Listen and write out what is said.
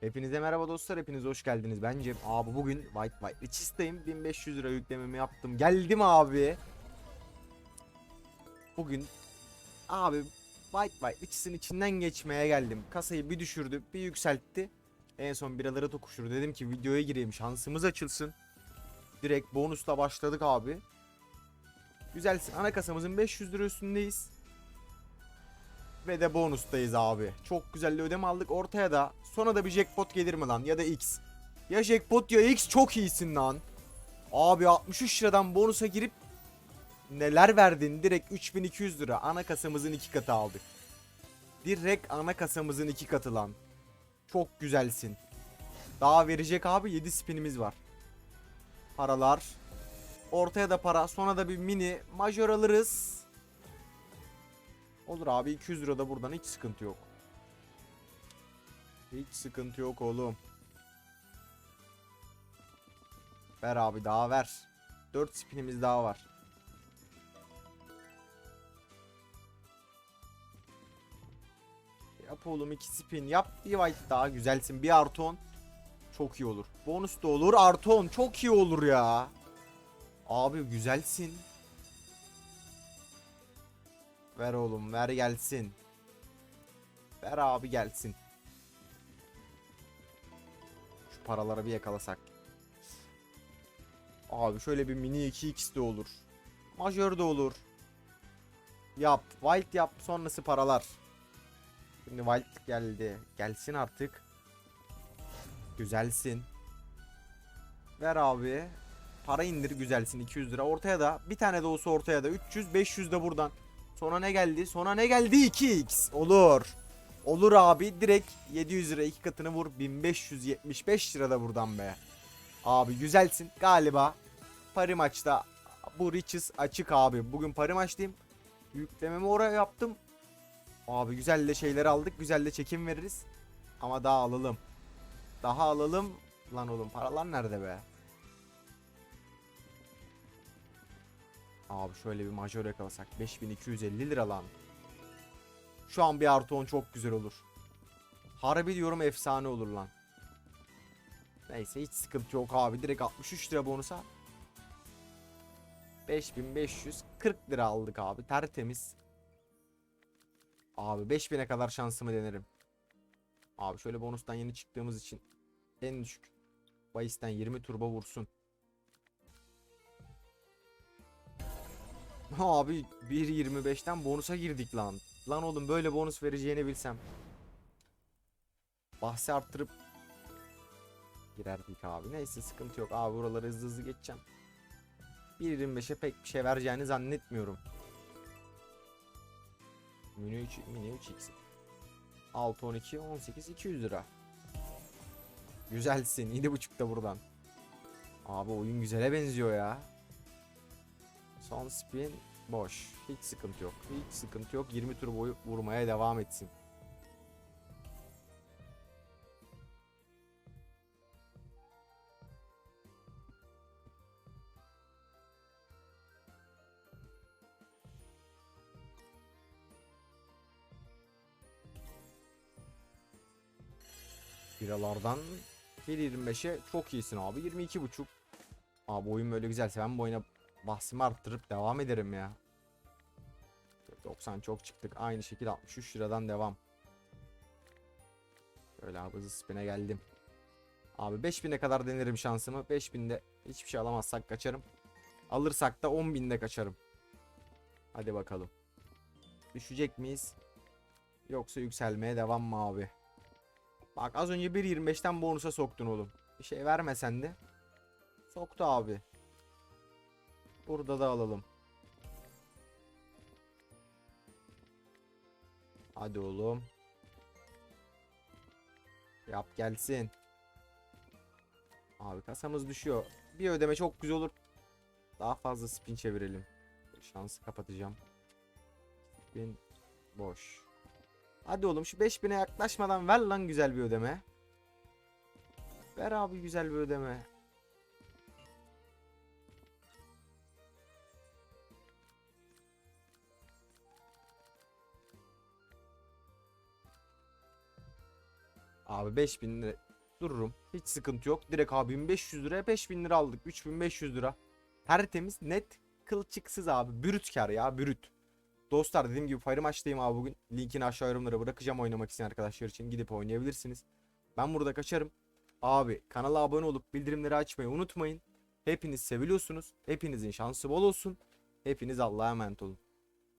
Hepinize merhaba dostlar, hepiniz hoş geldiniz. Bence abi bugün White White Riches'tayım. 1500 lira yüklememi yaptım. Geldim abi. Bugün abi White White Riches'in içinden geçmeye geldim. Kasayı bir düşürdü, bir yükseltti. En son biraları tokuşur. Dedim ki videoya gireyim, şansımız açılsın. Direkt bonusla başladık abi. Güzelsin. Ana kasamızın 500 lira üstündeyiz. Ve de bonustayız abi. Çok güzel ödeme aldık. Ortaya da sonra da bir jackpot gelir mi lan? Ya da X. Ya jackpot ya X çok iyisin lan. Abi 63 liradan bonusa girip neler verdin? Direkt 3200 lira. Ana kasamızın iki katı aldık. Direkt ana kasamızın iki katı lan. Çok güzelsin. Daha verecek abi 7 spinimiz var. Paralar. Ortaya da para. Sonra da bir mini majör alırız. Olur abi 200 lira da buradan hiç sıkıntı yok. Hiç sıkıntı yok oğlum. Ver abi daha ver. 4 spinimiz daha var. Yap oğlum 2 spin yap. Bir white daha güzelsin. Bir artı 10. Çok iyi olur. Bonus da olur. Artı 10 çok iyi olur ya. Abi güzelsin. Ver oğlum ver gelsin. Ver abi gelsin. Şu paraları bir yakalasak. Abi şöyle bir mini 2x de olur. Majör de olur. Yap. Wild yap. Sonrası paralar. Şimdi Wild geldi. Gelsin artık. Güzelsin. Ver abi. Para indir güzelsin 200 lira. Ortaya da bir tane de olsa ortaya da 300 500 de buradan. Sonra ne geldi? Sonra ne geldi? 2x. Olur. Olur abi. Direkt 700 lira iki katını vur. 1575 lira da buradan be. Abi güzelsin. Galiba pari maçta bu Riches açık abi. Bugün pari maçtayım. Yüklememi oraya yaptım. Abi güzel de şeyler aldık. Güzel de çekim veririz. Ama daha alalım. Daha alalım. Lan oğlum paralar nerede be? Abi şöyle bir majör yakalasak 5250 lira lan. Şu an bir artı 10 çok güzel olur. Harbi diyorum efsane olur lan. Neyse hiç sıkıntı yok abi. Direkt 63 lira bonusa. 5540 lira aldık abi. Tertemiz. Abi 5000'e kadar şansımı denerim. Abi şöyle bonustan yeni çıktığımız için en düşük. Bayisten 20 turbo vursun. Abi 1.25'ten bonusa girdik lan. Lan oğlum böyle bonus vereceğini bilsem. Bahsi arttırıp girerdik abi. Neyse sıkıntı yok. Abi buraları hızlı hızlı geçeceğim. 1.25'e pek bir şey vereceğini zannetmiyorum. Mini 3 mini 3x. 6 12 18 200 lira. Güzelsin. 7.5 da buradan. Abi oyun güzele benziyor ya. Son spin boş. Hiç sıkıntı yok. Hiç sıkıntı yok. 20 tur boyu vurmaya devam etsin. Biralardan 1.25'e çok iyisin abi. 22.5. Abi oyun böyle güzelse ben bu oyuna bahsimi arttırıp devam ederim ya. 90 çok çıktık. Aynı şekilde 63 liradan devam. Şöyle abi hızlı spin'e geldim. Abi 5000'e kadar denerim şansımı. 5000'de hiçbir şey alamazsak kaçarım. Alırsak da 10.000'de kaçarım. Hadi bakalım. Düşecek miyiz? Yoksa yükselmeye devam mı abi? Bak az önce 1.25'ten bonusa soktun oğlum. Bir şey vermesen de. Soktu abi. Burada da alalım. Hadi oğlum. Yap gelsin. Abi kasamız düşüyor. Bir ödeme çok güzel olur. Daha fazla spin çevirelim. Şansı kapatacağım. Spin boş. Hadi oğlum şu 5000'e yaklaşmadan ver lan güzel bir ödeme. Ver abi güzel bir ödeme. Abi 5000 lira Dururum. Hiç sıkıntı yok. Direkt abi 1500 liraya 5000 lira aldık. 3500 lira. Tertemiz net kılçıksız abi. Brüt kar ya brüt. Dostlar dediğim gibi Fire maçtayım abi bugün. Linkini aşağı yorumlara bırakacağım oynamak isteyen arkadaşlar için. Gidip oynayabilirsiniz. Ben burada kaçarım. Abi kanala abone olup bildirimleri açmayı unutmayın. Hepiniz seviliyorsunuz. Hepinizin şansı bol olsun. Hepiniz Allah'a emanet olun.